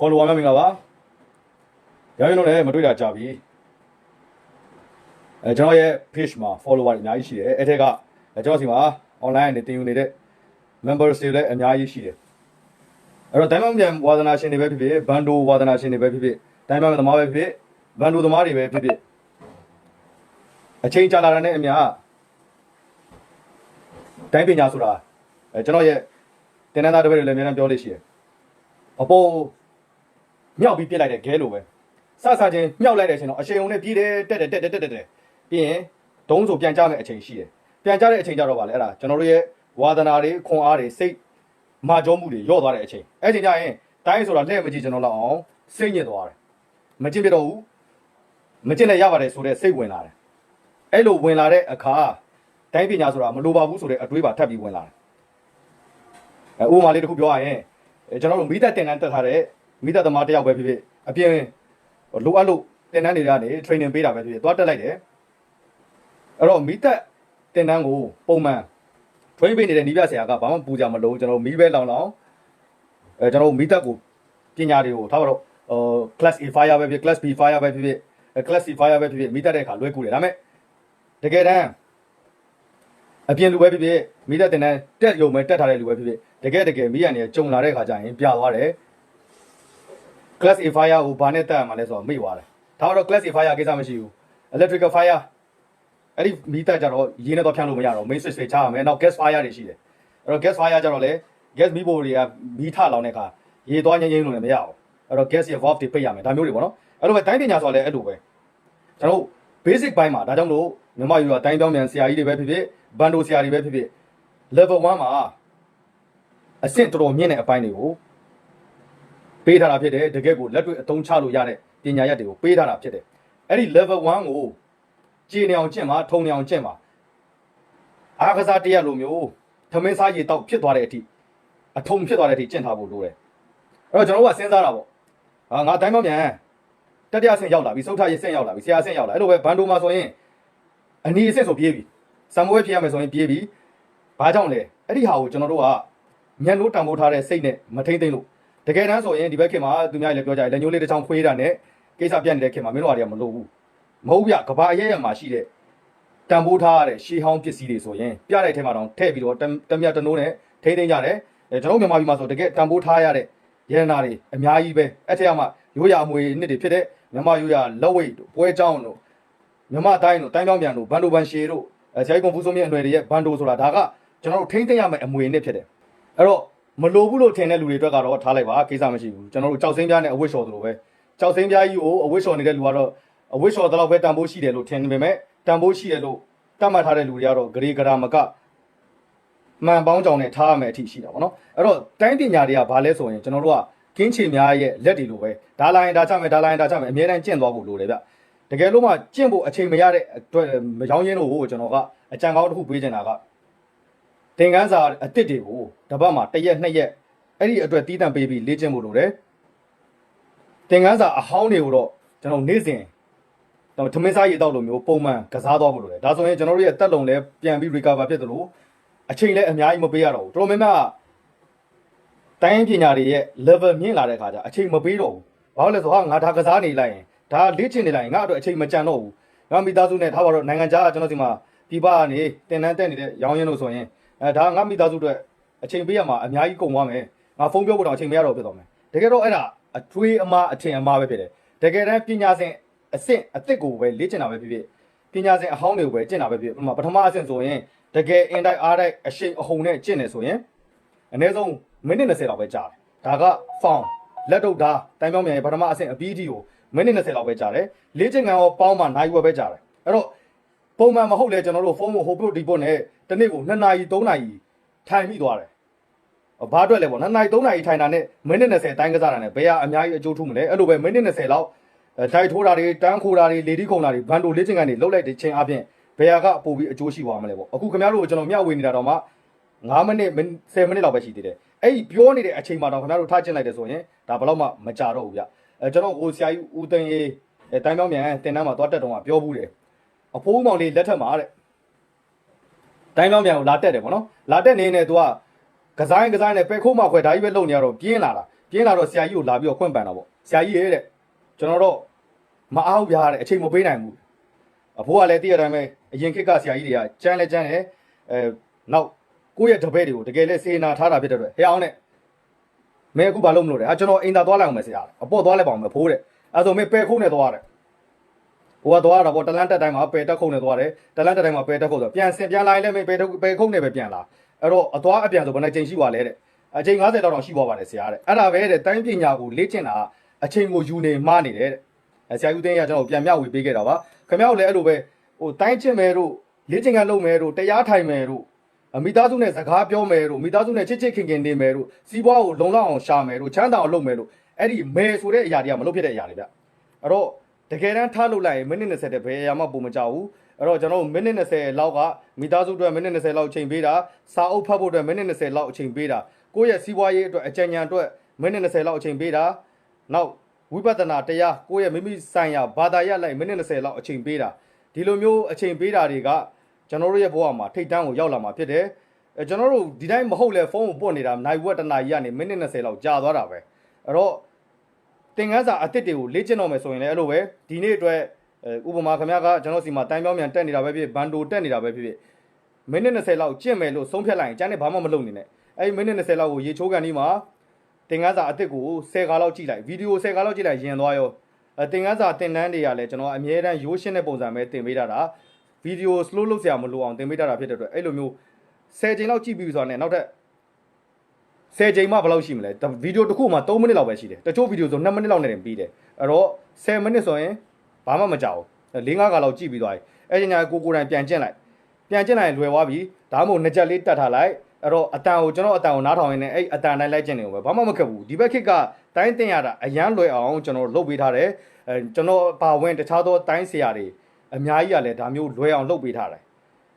follower များမင်္ဂလာပါရောင်းရင်တော့လည်းမတွေ့တာကြာပြီအဲကျွန်တော်ရဲ့ page မှာ follower တွေအများကြီးရှိတယ်အဲ့ထက်ကအဲကျွန်တော်စီမှာ online နဲ့တင်ယူနေတဲ့ members တွေလည်းအများကြီးရှိတယ်အဲ့တော့တိုင်းမမြန်ဝါသနာရှင်တွေပဲဖြစ်ဖြစ်ဘန်ဒိုဝါသနာရှင်တွေပဲဖြစ်ဖြစ်တိုင်းမမြန်သမားပဲဖြစ်ဖြစ်ဘန်ဒိုသမားတွေပဲဖြစ်ဖြစ်အချိန်ကြာလာတဲ့နဲ့အများတိုင်းပညာဆိုတာအဲကျွန်တော်ရဲ့တင်နန်းသားတစ်ပည့်တွေလည်းအများကြီးပြောလို့ရှိတယ်အပေါ် မြောက်ပြီးပြစ်လိုက်တဲ့ဂဲလိုပဲစစချင်းမြောက်လိုက်တဲ့အချိန်တော့အချိန်ုံနဲ့ပြေးတယ်တက်တယ်တက်တယ်တက်တယ်တက်တယ်ပြီးရင်ဒုံးဆိုပြန်ကြမယ့်အချိန်ရှိတယ်ပြန်ကြတဲ့အချိန်ကြတော့ဗာလေအဲ့ဒါကျွန်တော်တို့ရဲ့ဝါသနာတွေခွန်အားတွေစိတ်မာကြောမှုတွေညော့သွားတဲ့အချိန်အဲ့ချိန်ကျရင်တိုင်းဆိုတာလက်မကြည့်ကျွန်တော်လောက်အောင်စိတ်ညစ်သွားတယ်မကြည့်ပြတော့ဘူးမကြည့်နဲ့ရပါတယ်ဆိုတဲ့စိတ်ဝင်လာတယ်အဲ့လိုဝင်လာတဲ့အခါတိုင်းပညာဆိုတာမလိုပါဘူးဆိုတဲ့အတွေးပါထပ်ပြီးဝင်လာတယ်အဲဥပမာလေးတစ်ခုပြောရရင်အဲကျွန်တော်တို့မိသက်တင်တန်းတက်ထားတဲ့ မိသက်သမားတစ်ယောက်ပဲဖြစ်ဖြစ်အပြင်လိုအပ်လို့တင်တန်းတွေကနေ training ပေးတာပဲဖြစ်ဖြစ်သွားတက်လိုက်တယ်အဲ့တော့မိသက်တင်တန်းကိုပုံမှန် train ပေးနေတဲ့နီးပြဆရာကဘာမှပူကြမလို့ကျွန်တော်မီးပဲလောင်လောင်အဲကျွန်တော်မိသက်ကိုပညာတွေကိုထားပါတော့ဟို class A fire ပဲဖြစ် class B fire ပဲဖြစ်ဖြစ်အဲ class C fire ပဲဖြစ်ဖြစ်မိသက်တဲ့အခါလွဲကူတယ်ဒါပေမဲ့တကယ်တမ်းအပြင်လူပဲဖြစ်ဖြစ်မိသက်တင်တန်းတက်ရုံပဲတက်ထားတဲ့လူပဲဖြစ်ဖြစ်တကယ်တကယ်မိရနေကြုံလာတဲ့အခါကျရင်ပြသွားတယ် class A fire ကိုဘာနဲ့တက်ရမှာလဲဆိုတော့မေ့သွားတယ်ဒါတော့ class A fire ကိစ္စမရှိဘူး electrical fire အဲ့ဒီမီးတက်ကြတော့ရင်းနဲ့တော့ဖြန့်လို့မရတော့ main switch တွေချရမယ်နောက် gas fire တွေရှိတယ်အဲ့တော့ gas fire ကြတော့လေ gas မီးဘိုတွေကမီးထလောင်တဲ့အခါရေသွားငင်းငင်းလို့လည်းမရအောင်အဲ့တော့ gas ရဲ့ valve တွေပိတ်ရမယ်ဒါမျိုးတွေပေါ့နော်အဲ့လိုပဲတိုင်းပညာဆိုတာလည်းအဲ့လိုပဲကျွန်တော်တို့ basic ဘိုင်းမှာဒါကြောင့်မလို့မြန်မာယူကတိုင်းပြောင်းမြန်ဆရာကြီးတွေပဲဖြစ်ဖြစ်ဘန်ဒိုဆရာတွေပဲဖြစ်ဖြစ် level 1မှာအဆင့်တော်တော်မြင့်တဲ့အပိုင်းတွေကို ပေးထားတာဖြစ်တယ်တကယ်ကိုလက်တွေ့အသုံးချလို့ရတဲ့ပညာရပ်တွေကိုပေးထားတာဖြစ်တယ်အဲ့ဒီ level 1ကိုကြည်နေအောင်ကျင့်ပါထုံနေအောင်ကျင့်ပါအားကစားတရားလိုမျိုးသမင်းစားရေတောက်ဖြစ်သွားတဲ့အထိအထုံဖြစ်သွားတဲ့အထိကျင့်ထားဖို့လိုတယ်အဲ့တော့ကျွန်တော်တို့ကစဉ်းစားတာပေါ့ဟာငါတိုင်းမောင်မြန်တတိယဆင့်ရောက်လာပြီစုတ်ထရေးဆင့်ရောက်လာပြီဆရာဆင့်ရောက်လာအဲ့လိုပဲဘန်ဒိုမှာဆိုရင်အနီးအဆင့်ဆိုပြေးပြီစံမွေးဖြစ်ရမယ်ဆိုရင်ပြေးပြီဘာကြောင့်လဲအဲ့ဒီဟာကိုကျွန်တော်တို့ကညံလို့တံပိုးထားတဲ့စိတ်နဲ့မထိမ့်သိမ့်လို့ တကယ်တမ်းဆိုရင်ဒီဘက်ခင်မှာသူများလည်းပြောကြတယ်လက်ညှိုးလေးတစ်ချောင်းခွေးတာနဲ့ကိစ္စပြတ်နေတဲ့ခင်မှာမင်းတို့အတွေကမလို့ဘူးမဟုတ်ဗျကဘာရရမှာရှိတဲ့တံပိုးထားရတဲ့ရှေးဟောင်းပစ္စည်းတွေဆိုရင်ပြတဲ့ထဲမှာတော့ထည့်ပြီးတော့တမြတ်တနိုးနဲ့ထိမ့်သိမ်းကြတယ်ကျွန်တော်မြန်မာပြည်မှာဆိုတကယ်တံပိုးထားရတဲ့ရတနာတွေအများကြီးပဲအဲ့ထက်ကမှရိုးရာမွေနှစ်တွေဖြစ်တဲ့မြန်မာရိုးရာလက်ဝိတ်တို့ပွဲကြောင်းတို့မြန်မာတိုင်းတို့တိုင်းပြောင်းပြန်တို့ဘန်ဒိုဘန်ရှေတို့ဆရာကြီးကွန်ဖူဆိုမြင့်အနွယ်တွေရဲ့ဘန်ဒိုဆိုတာဒါကကျွန်တော်တို့ထိမ့်သိမ်းရမယ့်အမွေနှစ်ဖြစ်တယ်အဲ့တော့ မလိုဘူးလို့ထင်တဲ့လူတွေအတွက်ကတော့ထားလိုက်ပါကိစ္စမရှိဘူးကျွန်တော်တို့ကြောက်စင်းပြားနဲ့အဝတ်လျှော်သလိုပဲကြောက်စင်းပြားကြီးကိုအဝတ်လျှော်နေတဲ့လူကတော့အဝတ်လျှော်တော့ပဲတန်ဖိုးရှိတယ်လို့ထင်ပေမဲ့တန်ဖိုးရှိတယ်လို့တတ်မှတ်ထားတဲ့လူတွေကတော့ဂရေဂရာမကမှန်ပေါင်းကြောင်နဲ့ထားရမယ်အထိရှိတာပေါ့နော်အဲ့တော့တိုင်းပညာတွေကဘာလဲဆိုရင်ကျွန်တော်တို့ကကင်းချေများရဲ့လက်တွေလိုပဲဒါလိုင်းဒါချမယ်ဒါလိုင်းဒါချမယ်အများတန်းကျင့်သွားဖို့လိုတယ်ဗျတကယ်လို့မှကျင့်ဖို့အချိန်မရတဲ့အတွက်မရောင်းရင်းလို့ကျွန်တော်ကအကြံကောင်းတစ်ခုပေးချင်တာက သင်ခန်းစာအစ်စ်တွေကိုတပတ်မှာတစ်ရက်နှစ်ရက်အဲ့ဒီအတွက်တီးတန့်ပေးပြီးလေ့ကျင့်ဖို့လိုတယ်သင်ခန်းစာအဟောင်းတွေကိုတော့ကျွန်တော်နေ့စဉ်တော့ထမင်းစားရည်တောက်လိုမျိုးပုံမှန်ကစားသွားဖို့လိုတယ်ဒါဆိုရင်ကျွန်တော်တို့ရဲ့တက်လုံလည်းပြန်ပြီး recover ဖြစ်သလိုအချိန်လည်းအများကြီးမပေးရတော့ဘူးတော်တော်များများတိုင်းပညာတွေရဲ့ level မြင့်လာတဲ့အခါကျအချိန်မပေးတော့ဘူးဘာလို့လဲဆိုတော့ငါဒါကစားနေလိုက်ရင်ဒါလေ့ကျင့်နေလိုက်ရင်ငါအတွက်အချိန်မကြံတော့ဘူးငါမိသားစုနဲ့ထားပါတော့နိုင်ငံခြားကကျွန်တော်ဒီမှာပြပကနေတင်တန်းတက်နေတဲ့ရောင်းရင်းလို့ဆိုရင် အဲဒါငါမိသားစုအတွက်အချိန်ပေးရမှာအများကြီးကုန်သွားမယ်ငါဖုန်းပြောဖို့တော့အချိန်မရတော့ဖြစ်သွားမယ်တကယ်တော့အဲ့ဒါအထွေးအမအထင်အမှားပဲဖြစ်တယ်တကယ်တမ်းပညာစဉ်အဆင့်အစ်စ်ကိုပဲလေ့ကျင့်တာပဲဖြစ်ဖြစ်ပညာစဉ်အဟောင်းတွေကိုပဲကျင့်တာပဲဖြစ်ဖြစ်ပထမအဆင့်ဆိုရင်တကယ်အင်တိုက်အားတိုက်အရှိန်အဟုန်နဲ့ကျင့်နေဆိုရင်အနည်းဆုံးမိနစ်20လောက်ပဲကြာတယ်ဒါက found လက်တုပ်သားတိုင်းပြောင်းမြန်ရဲ့ပထမအဆင့်အပြီးအထိကိုမိနစ်20လောက်ပဲကြာတယ်လေ့ကျင့်ခန်းရောပေါင်းမှနိုင်ဝက်ပဲကြာတယ်အဲ့တော့ ပုံမှန်မဟုတ်လေကျွန်တော်တို့ဖုန်းကိုဟိုပုတ်ဒီပုတ်နဲ့တစ်နေ့ကို2နာရီ3နာရီထိုင်မိသွားတယ်ဘာအတွက်လဲပေါ့2နာရီ3နာရီထိုင်တာနဲ့မိနစ်20တိုင်းကစားတာနဲ့ဘယ်ဟာအများကြီးအကျိုးထူးမလဲအဲ့လိုပဲမိနစ်20လောက်ဒိုက်ထိုးတာတွေတန်းခိုးတာတွေလေဒီခုံတာတွေဘန်ဒိုလေ့ကျင့်ခန်းတွေလှုပ်လိုက်တဲ့ချိန်အပြင်ဘယ်ဟာကပို့ပြီးအကျိုးရှိသွားမလဲပေါ့အခုခင်ဗျားတို့ကျွန်တော်မျှဝေနေတာတော့မှ9မိနစ်10မိနစ်လောက်ပဲရှိသေးတယ်အဲ့ဒီပြောနေတဲ့အချိန်မှာတော့ခင်ဗျားတို့ထားကျင်လိုက်တယ်ဆိုရင်ဒါဘယ်တော့မှမကြတော့ဘူးဗျအဲကျွန်တော်ကိုဆရာကြီးဦးသိန်းရေးအဲတိုင်းပြောင်းမြန်တင်တန်းမှာသွားတက်တော့ကပြောဘူးတယ် အဖိုးမောင်လေးလက်ထက်မှာတဲ့တိုင်းပြောင်းမြန်ကိုလာတက်တယ်ပေါ့နော်လာတက်နေနေသူကကစားရင်ကစားရင်ပဲခိုးမှခွဲဒါကြီးပဲလုံနေရတော့ပြင်းလာတာပြင်းလာတော့ဆရာကြီးကိုလာပြီးတော့ခွင့်ပန်တာပေါ့ဆရာကြီးရဲ့တဲ့ကျွန်တော်တော့မအားဘူးဗျာတဲ့အချိန်မပေးနိုင်ဘူးအဖိုးကလည်းတည့်ရတိုင်းပဲအရင်ခေတ်ကဆရာကြီးတွေကကြမ်းလဲကြမ်းတယ်အဲနောက်ကိုယ့်ရဲ့တပည့်တွေကိုတကယ်လဲစေနာထားတာဖြစ်တဲ့အတွက်ဟဲ့အောင်နဲ့မင်းအခုဘာလုပ်မလို့လဲဟာကျွန်တော်အိမ်သာသွားလိုက်အောင်မယ်ဆရာအပေါ့သွားလိုက်ပါအောင်မယ်ဖိုးတဲ့အဲဆိုမင်းပယ်ခုံးနဲ့သွားတယ် ဟိုကသွားတာပေါ့တလန်းတက်တိုင်းမှာပယ်တက်ခုံးနဲ့သွားတယ်တလန်းတက်တိုင်းမှာပယ်တက်ခုံးဆိုပြန်စင်ပြန်လာရင်လည်းမင်းပယ်ပယ်ခုံးနဲ့ပဲပြန်လာအဲ့တော့အသွားအပြန်ဆိုဘယ်နှချိန်ရှိပါလဲတဲ့အချိန်90တောင်ရှိသွားပါတယ်ဆရာတဲ့အဲ့ဒါပဲတဲ့တိုင်းပညာကိုလေ့ကျင့်တာအချိန်ကိုယူနေမှားနေတယ်တဲ့အဲဆရာယူသိန်းကကျွန်တော်ပြန်မျှဝေပေးခဲ့တာပါခင်ဗျားတို့လည်းအဲ့လိုပဲဟိုတိုင်းကျင့်မယ်တို့လေ့ကျင့်ကလုပ်မယ်တို့တရားထိုင်မယ်တို့အမိသားစုနဲ့စကားပြောမယ်တို့မိသားစုနဲ့ချစ်ချစ်ခင်ခင်နေမယ်တို့စီးပွားကိုလုံလောက်အောင်ရှာမယ်တို့ချမ်းသာအောင်လုပ်မယ်တို့အဲ့ဒီမယ်ဆိုတဲ့အရာတွေကမလုပ်ဖြစ်တဲ့အရာတွေဗျအဲ့တော့ တကယ်တမ်းထားလုပ်လိုက်ရင်မိနစ်20တဲ့ဘယ်အရာမှပုံမကြဘူးအဲ့တော့ကျွန်တော်တို့မိနစ်20လောက်ကမိသားစုအတွက်မိနစ်20လောက်အချိန်ပေးတာစာအုပ်ဖတ်ဖို့အတွက်မိနစ်20လောက်အချိန်ပေးတာကိုယ့်ရဲ့စီးပွားရေးအတွက်အကြံဉာဏ်အတွက်မိနစ်20လောက်အချိန်ပေးတာနောက်ဝိပဿနာတရားကိုယ့်ရဲ့မိမိဆိုင်ရာဘာသာရပ်လိုက်မိနစ်20လောက်အချိန်ပေးတာဒီလိုမျိုးအချိန်ပေးတာတွေကကျွန်တော်တို့ရဲ့ဘဝမှာထိတ်တန်းကိုရောက်လာမှာဖြစ်တယ်အဲကျွန်တော်တို့ဒီတိုင်းမဟုတ်လဲဖုန်းကိုပွတ်နေတာနိုင်ဝက်တနာကြီးကနေမိနစ်20လောက်ကြာသွားတာပဲအဲ့တော့သ င်ခန်းစာအစ်စ်တွေကိုလေ့ကျင့်တော့မယ်ဆိုရင်လည်းအဲ့လိုပဲဒီနေ့အတွက်အဲဥပမာခင်ဗျားကကျွန်တော်စီမှာတိုင်းပြောင်းမြန်တက်နေတာပဲဖြစ်ဘန်ဒိုတက်နေတာပဲဖြစ်ဖြစ်မိနစ်20လောက်ကျင့်မယ်လို့ဆုံးဖြတ်လိုက်ရင်ကျန်တဲ့ဘာမှမလုပ်နေနဲ့အဲဒီမိနစ်20လောက်ကိုရေချိုးကန်ဒီမှာသင်ခန်းစာအစ်စ်ကို10ခါလောက်ကြည့်လိုက်ဗီဒီယို10ခါလောက်ကြည့်လိုက်ရင်သွားရောအဲသင်ခန်းစာသင်တန်းတွေကလည်းကျွန်တော်အမြဲတမ်းရိုးရှင်းတဲ့ပုံစံပဲသင်ပေးတာတာဗီဒီယို slow လုပ်စရာမလိုအောင်သင်ပေးတာတာဖြစ်တဲ့အတွက်အဲ့လိုမျိုး10ချိန်လောက်ကြည့်ပြီးဆိုတော့ねနောက်ထပ် 10ချိန်မှဘယ်လောက်ရှိမလဲဗီဒီယိုတစ်ခုမှ3မိနစ်လောက်ပဲရှိတယ်တချို့ဗီဒီယိုဆို2မိနစ်လောက်နဲ့တင်ပြီးတယ်အဲ့တော့10မိနစ်ဆိုရင်ဘာမှမကြောက်ဘူး၄၅ခါလောက်ကြည့်ပြီးသွားပြီအဲ့ဒီညာကိုကိုယ်တိုင်ပြန်ကျင့်လိုက်ပြန်ကျင့်လိုက်ရင်လွယ်သွားပြီဒါမှမဟုတ်နှစ်ချက်လေးတတ်ထားလိုက်အဲ့တော့အတန်ကိုကျွန်တော်အတန်ကိုနားထောင်ရင်းနဲ့အဲ့အတန်တိုင်းလိုက်ကျင့်နေဦးပဲဘာမှမခက်ဘူးဒီဘက်ခစ်ကတိုင်းတင်ရတာအရန်လွယ်အောင်ကျွန်တော်လုပ်ပေးထားတယ်အဲကျွန်တော်ပါဝင်တခြားသောတိုင်းဆရာတွေအများကြီးကလည်းဒါမျိုးလွယ်အောင်လုပ်ပေးထားတယ်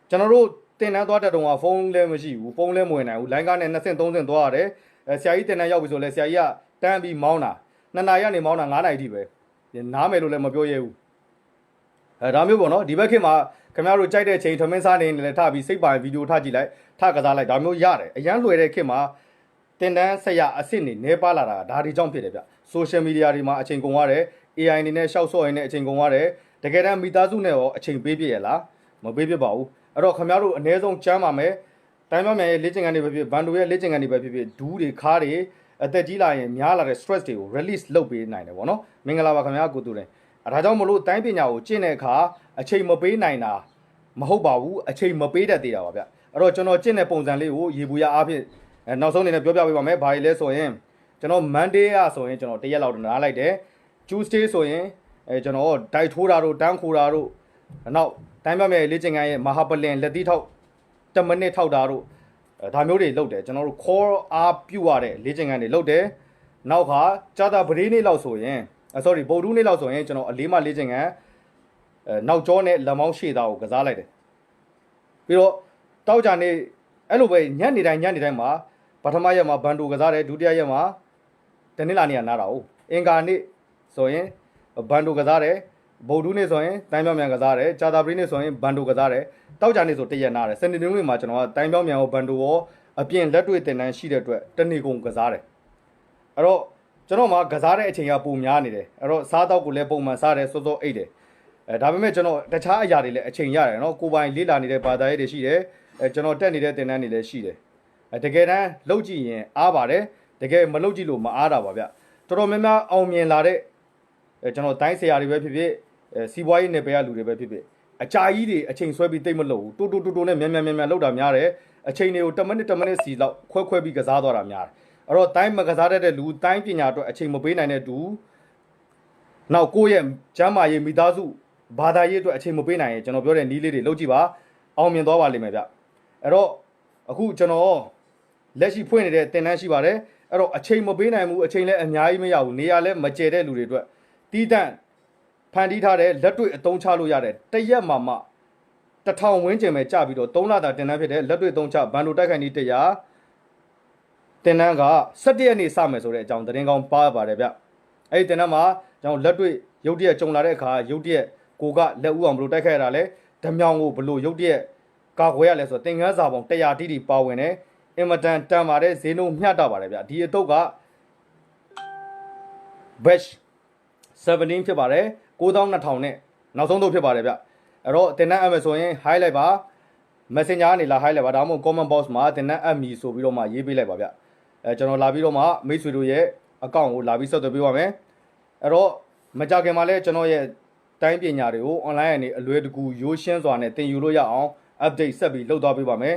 ကျွန်တော်တို့ တင်တန်းသွားတဲ့တုန်းကဖုန်းလည်းမရှိဘူးဖုန်းလည်းမဝင်နိုင်ဘူးလိုင်းကားနဲ့2ဆင့်3ဆင့်သွားရတယ်အဲဆရာကြီးတင်တန်းရောက်ပြီဆိုလဲဆရာကြီးကတန်းပြီးမောင်းတာ2နာရီကနေမောင်းတာ9နာရီထိပဲနားမယ်လို့လည်းမပြောရဲဘူးအဲဒါမျိုးပေါ့နော်ဒီဘက်ခေတ်မှာခင်ဗျားတို့ကြိုက်တဲ့ချိန်ထမင်းစားနေနေလည်းထပြီးစိတ်ပါဗီဒီယိုထကြည့်လိုက်ထကစားလိုက်ဒါမျိုးရတယ်အရန်လွယ်တဲ့ခေတ်မှာတင်တန်းဆက်ရအစ်စ်နေနေပါလာတာဒါဒီကြောင့်ဖြစ်တယ်ဗျဆိုရှယ်မီဒီယာတွေမှာအချိန်ကုန်ရတယ် AI နေနဲ့ရှောက်ဆော့ရင်းနဲ့အချိန်ကုန်ရတယ်တကယ်တမ်းမိသားစုနဲ့ရောအချိန်ပေးပြရလားမပေးပြပါဘူး အဲ့တော့ခင်ဗျားတို့အ ਨੇ ဆုံးကြမ်းပါမယ်တိုင်းပြောင်မြန်ရဲ့လေ့ကျင့်ခန်းတွေပဲဖြစ်ဘန်ဒိုရဲ့လေ့ကျင့်ခန်းတွေပဲဖြစ်ဖြစ်ဒူးတွေခါးတွေအသက်ကြီးလာရင်များလာတဲ့ stress တွေကို release လုပ်ပေးနိုင်တယ်ဗောနော်မင်္ဂလာပါခင်ဗျာကိုတူတယ်အဲဒါကြောင့်မလို့တိုင်းပညာကိုကျင့်တဲ့အခါအချိန်မပေးနိုင်တာမဟုတ်ပါဘူးအချိန်မပေးတတ်သေးတာပါဗျအဲ့တော့ကျွန်တော်ကျင့်တဲ့ပုံစံလေးကိုရေဘူးရအားဖြင့်အဲနောက်ဆုံးအနေနဲ့ပြောပြပေးပါမယ်ဘာကြီးလဲဆိုရင်ကျွန်တော် Monday ကဆိုရင်ကျွန်တော်တရက်လောက်နားလိုက်တယ် Tuesday ဆိုရင်အဲကျွန်တော်ဒိုက်ထိုးတာတို့တန်းခိုတာတို့နောက် တိုင်းပြမဲ့လေ့ကျင့်ခန်းရဲ့မဟာပလင်လက်သီးထောက်10မိနစ်ထောက်တာတို့အဲဒါမျိုးတွေလုပ်တယ်ကျွန်တော်တို့ core အားပြုတ်ရတဲ့လေ့ကျင့်ခန်းတွေလုပ်တယ်နောက်ခါကြာတာပရိနေ့လောက်ဆိုရင်အဲ sorry ဗုဒ္ဓနေ့လောက်ဆိုရင်ကျွန်တော်အလေးမလေ့ကျင့်ခန်းအဲနောက်ကျောနဲ့လက်မောင်းရှေ့သားကိုကစားလိုက်တယ်ပြီးတော့တောက်ကြနေအဲ့လိုပဲညနေတိုင်းညနေတိုင်းမှာပထမရက်မှာဘန်ဒိုကစားတယ်ဒုတိယရက်မှာတနင်္လာနေ့ကနားတာဟုတ်အင်္ဂါနေ့ဆိုရင်ဘန်ဒိုကစားတယ် ဗုဒ္ဓနေ့ဆိုရင်တိုင်းပြောင်းမြန်ကစားတယ်ကြာတာပရိနေ့ဆိုရင်ဘန်ဒိုကစားတယ်တောက်ကြနေ့ဆိုတရက်နားတယ်စနေနေ့မှာကျွန်တော်ကတိုင်းပြောင်းမြန်ရောဘန်ဒိုရောအပြင်လက်တွေ့တင်တန်းရှိတဲ့အတွက်တနေ့ကုန်ကစားတယ်အဲ့တော့ကျွန်တော်မှကစားတဲ့အချိန်ကပုံများနေတယ်အဲ့တော့စားတော့ကိုလည်းပုံမှန်စားတယ်စောစောအိတ်တယ်အဲဒါပေမဲ့ကျွန်တော်တခြားအရာတွေလည်းအချိန်ရတယ်နော်ကိုပိုင်လေးလာနေတဲ့ဘာသာရေးတွေရှိတယ်အဲကျွန်တော်တက်နေတဲ့တင်တန်းတွေလည်းရှိတယ်အဲတကယ်တမ်းလှုပ်ကြည့်ရင်အားပါတယ်တကယ်မလှုပ်ကြည့်လို့မအားတာပါဗျတော်တော်များများအောင်မြင်လာတဲ့အဲကျွန်တော်တိုင်းဆရာတွေပဲဖြစ်ဖြစ်အဲ စီးပွားရေးနယ်ပယ်ကလူတွေပဲဖြစ်ဖြစ်အကြာကြီးတွေအချိန်ဆွဲပြီးတိတ်မလို့တူတူတူတူနဲ့မြန်မြန်မြန်မြန်လှုပ်တာများတယ်အချိန်တွေကို10မိနစ်10မိနစ်စီလောက်ခွဲခွဲပြီးကစားသွားတာများတယ်အဲ့တော့တိုင်းမကစားတတ်တဲ့လူတိုင်းပညာအတွက်အချိန်မပေးနိုင်တဲ့သူနောက်ကိုယ့်ရဲ့ကျမ်းမာရေးမိသားစုဘာသာရေးအတွက်အချိန်မပေးနိုင်ရင်ကျွန်တော်ပြောတဲ့နီးလေးတွေလုပ်ကြည့်ပါအောင်မြင်သွားပါလိမ့်မယ်ဗျအဲ့တော့အခုကျွန်တော်လက်ရှိဖွင့်နေတဲ့တင်တန်းရှိပါတယ်အဲ့တော့အချိန်မပေးနိုင်ဘူးအချိန်လည်းအများကြီးမရဘူးနေရာလည်းမကျဲတဲ့လူတွေအတွက်တီးတန့် ဖန်တီးထားတဲ့လက်တွေ့အသုံးချလို့ရတဲ့တရက်မှမှတထောင်ဝန်းကျင်ပဲကြပြီးတော့3လတာတင်တန်းဖြစ်တဲ့လက်တွေ့အသုံးချဘန်ဒိုတိုက်ခိုင်နည်းတရားတင်တန်းက17ရက်နေ့စမယ်ဆိုတဲ့အကြောင်းသတင်းကောင်းပါပါတယ်ဗျအဲ့ဒီတင်တန်းမှာကျွန်တော်လက်တွေ့ရုပ်တရက်ကြုံလာတဲ့အခါရုပ်တရက်ကိုကလက်ဦးအောင်ဘလို့တိုက်ခိုက်ရတာလဲဓမြောင်ကိုဘလို့ရုပ်တရက်ကာကွယ်ရလဲဆိုတော့တင်ကန်းစာပေါင်း100တိတိပါဝင်တယ်အင်မတန်တန်ပါတယ်ဈေးနှုန်းမျှတပါတယ်ဗျဒီအတုပ်က batch 17ဖြစ်ပါတယ် 9200နဲ့နောက်ဆုံးတော့ဖြစ်ပါတယ်ဗျအဲ့တော့တင်တန်းအပ်မယ်ဆိုရင် highlight ပါ messenger ကနေလာ highlight ပါဒါမှမဟုတ် comment box မှာတင်တန်းအပ်မီဆိုပြီးတော့မှရေးပေးလိုက်ပါဗျအဲကျွန်တော်လာပြီးတော့မှမိတ်ဆွေတို့ရဲ့ account ကိုလာပြီးဆက်သွယ်ပေးပါမယ်အဲ့တော့မကြခင်မှာလဲကျွန်တော်ရဲ့တိုင်းပညာတွေကို online ကနေအလွယ်တကူရိုးရှင်းစွာနဲ့သင်ယူလို့ရအောင် update ဆက်ပြီးလုပ်သွားပေးပါမယ်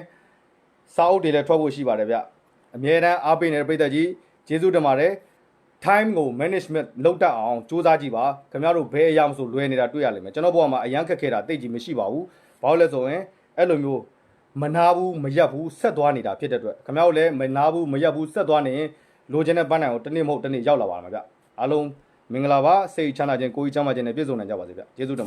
စာအုပ်တွေလည်းထွက်ဖို့ရှိပါတယ်ဗျအမြဲတမ်းအားပေးနေတဲ့ပြည်သက်ကြီးကျေးဇူးတင်ပါတယ် time ကို management လုပ်တတ်အောင်စူးစမ်းကြည့်ပါခင်ဗျားတို့ဘယ်အရာမဆိုလွယ်နေတာတွေ့ရလိမ့်မယ်ကျွန်တော်ဘဝမှာအရန်ခက်ခဲတာတိတ်ကြီးမရှိပါဘူးဘာလို့လဲဆိုရင်အဲ့လိုမျိုးမနာဘူးမရက်ဘူးဆက်သွားနေတာဖြစ်တဲ့အတွက်ခင်ဗျားတို့လည်းမနာဘူးမရက်ဘူးဆက်သွားနေရင်လိုချင်တဲ့ပန်းတိုင်ကိုတစ်နေ့မဟုတ်တစ်နေ့ရောက်လာပါမှာဗျအားလုံးမင်္ဂလာပါစိတ်ချမ်းသာခြင်းကိုယ်ကြီးချမ်းသာခြင်းနဲ့ပြည့်စုံနိုင်ကြပါစေဗျကျေးဇူးတင်ပါ